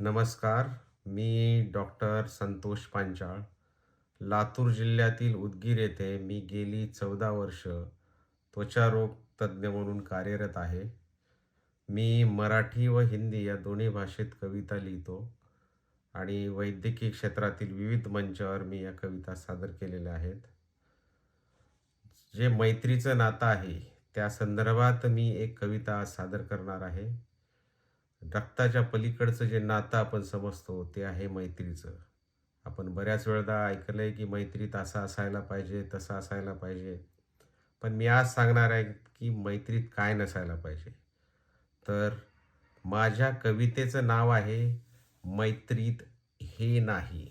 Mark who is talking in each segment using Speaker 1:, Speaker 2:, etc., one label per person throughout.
Speaker 1: नमस्कार मी डॉक्टर संतोष पांचाळ. लातूर जिल्ह्यातील उदगीर येथे मी गेली चौदा वर्ष त्वचारोग तज्ज्ञ म्हणून कार्यरत आहे. मी मराठी व हिंदी या दोन्ही भाषेत कविता लिहितो आणि वैद्यकीय क्षेत्रातील विविध मंचावर मी या कविता सादर केलेल्या आहेत. जे मैत्रीचं नातं आहे त्या संदर्भात मी एक कविता आज सादर करणार आहे. रक्ताच्या पलीकडचं जे नातं आपण समजतो ते आहे मैत्रीचं. आपण बऱ्याच वेळदा ऐकलं आहे की मैत्रीत असं असायला पाहिजे तसं असायला पाहिजे. पण मी आज सांगणार आहे की मैत्रीत काय नसायला पाहिजे. तर माझ्या कवितेचं नाव आहे मैत्रीत हे नाही.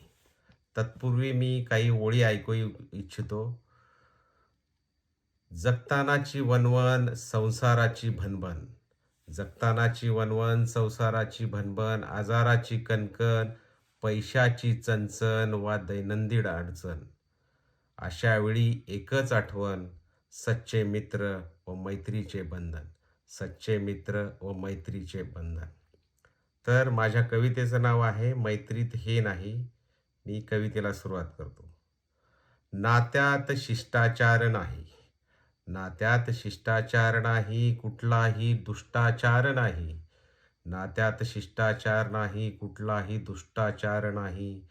Speaker 1: तत्पूर्वी मी काही ओळी ऐकू इच्छितो. जगतानाची वनवन संसाराची भनभन. जगतानाची वनवन संसाराची भनभन आजाराची कणकण पैशाची चणचण वा दैनंदिन अडचण. अशा वेळी एकच आठवण सच्चे मित्र व मैत्रीचे बंधन. सच्चे मित्र व मैत्रीचे बंधन. तर माझ्या कवितेचं नाव आहे मैत्रीत हे नाही. मी कवितेला सुरुवात करतो. नात्यात शिष्टाचार नाही. नात्यात शिष्टाचार नाही कुठलाही दुष्टाचार नाही. नात्यात शिष्टाचार नाही कुठलाही दुष्टाचार नाही.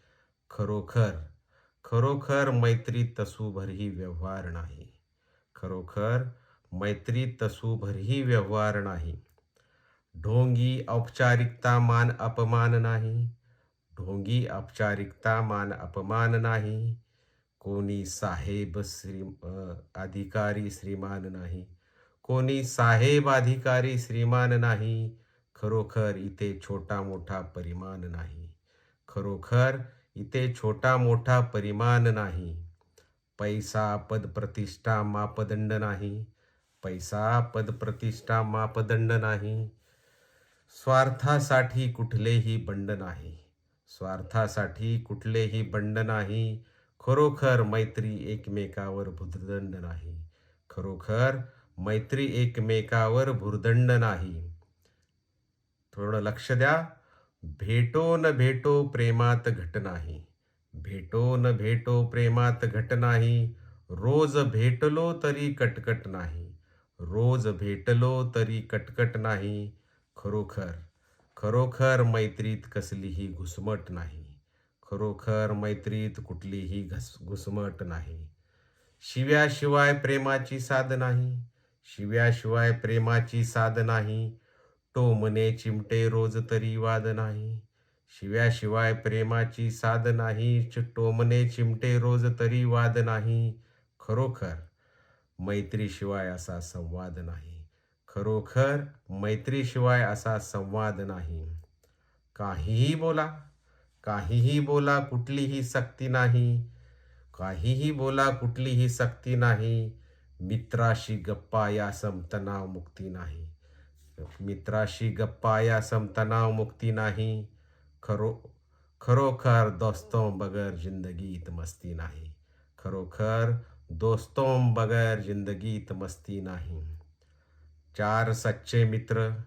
Speaker 1: खरोखर खरोखर मैत्री तसूभरही व्यवहार नाही. खरोखर मैत्री तसूभरही व्यवहार नाही. ढोंगी औपचारिकता मान अपमान नाही. ढोंगी औपचारिकता मान अपमान नाही. कोणी साहेब श्री अधिकारी श्रीमान नाही. कोणी साहेब अधिकारी श्रीमान नाही. खरोखर इथे छोटा मोठा परिमाण नाही. खरोखर इथे छोटा मोठा परिमाण नाही. पैसा पद प्रतिष्ठा मापदंड नाही. पैसा पद प्रतिष्ठा मापदंड नाही. स्वार्थासाठी कुठलेही बंड नाही. स्वार्थासाठी कुठलेही बंड नाही. खरोखर मैत्री एकमेकावर भुर्दंड नाही. खरोखर मैत्री एकमेकावर भुर्दंड नाही. थोडं लक्ष द्या. भेटो न भेटो प्रेमात घट नाही. भेटो न भेटो प्रेमात घट नाही. रोज भेटलो तरी कटकट नाही. रोज भेटलो तरी कटकट नाही. खरोखर खरोखर मैत्रीत कसलीही घुसमट नाही. खरोखर मैत्रीत कुठलीही घस घुसमट नाही. शिव्याशिवाय प्रेमाची साध नाही. शिव्याशिवाय प्रेमाची साध नाही. टोमने चिमटे रोज तरी वाद नाही. शिव्याशिवाय प्रेमाची साध नाही. टोमने चिमटे रोज तरी वाद नाही. खरोखर मैत्रीशिवाय असा संवाद नाही. खरोखर मैत्रीशिवाय असा संवाद नाही. काहीही बोला. काहीही बोला कुठलीही सक्ती नाही. काहीही बोला कुठलीही सक्ती नाही. मित्राशी गप्पा या समतनाव मुक्ती नाही. मित्राशी गप्पा या समतनाव मुक्ती नाही. खरो खरोखर दोस्तों बगर जिंदगीत मस्ती नाही. खरोखर दोस्तों बगर जिंदगीत मस्ती नाही. चार सच्चे मित्र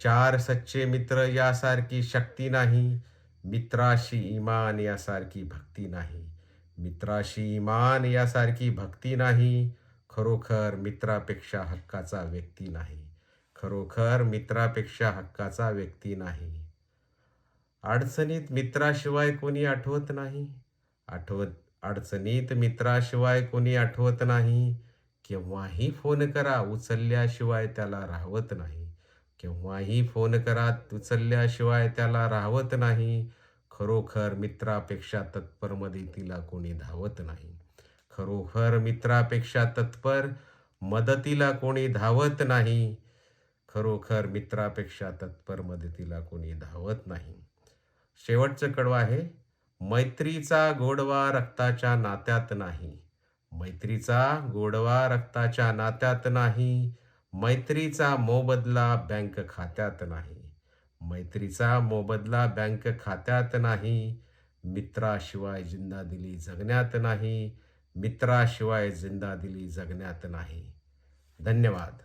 Speaker 1: चार सच्चे मित्र यासारखी शक्ती नाही. मित्राशी इमान यासारखी भक्ती नाही. मित्राशी इमान यासारखी भक्ती नाही. खरोखर मित्रापेक्षा हक्काचा व्यक्ती नाही. खरोखर मित्रापेक्षा हक्काचा व्यक्ती नाही. अडचणीत मित्राशिवाय कोणी आठवत नाही. आठवत अडचणीत मित्राशिवाय कोणी आठवत नाही. केव्हाही फोन करा उचलल्याशिवाय त्याला राहवत नाही. केव्हाही फोन करा उचलल्याशिवाय त्याला राहवत नाही. खरोखर मित्रापेक्षा तत्पर मदतीला कोणी धावत नाही. खरोखर मित्रापेक्षा तत्पर मदतीला कोणी धावत नाही. खरोखर मित्रापेक्षा तत्पर मदतीला कोणी धावत नाही. शेवटचं कडवं आहे. मैत्रीचा गोडवा रक्ताच्या नात्यात नाही. मैत्रीचा गोडवा रक्ताच्या नात्यात नाही. मैत्रीचा मोबदला बँक खात्यात नाही. मैत्रीचा मोबदला बँक खात्यात नाही. मित्राशिवाय जिंदा दिली जगण्यात नाही. मित्राशिवाय जिंदा दिली जगण्यात नाही. धन्यवाद.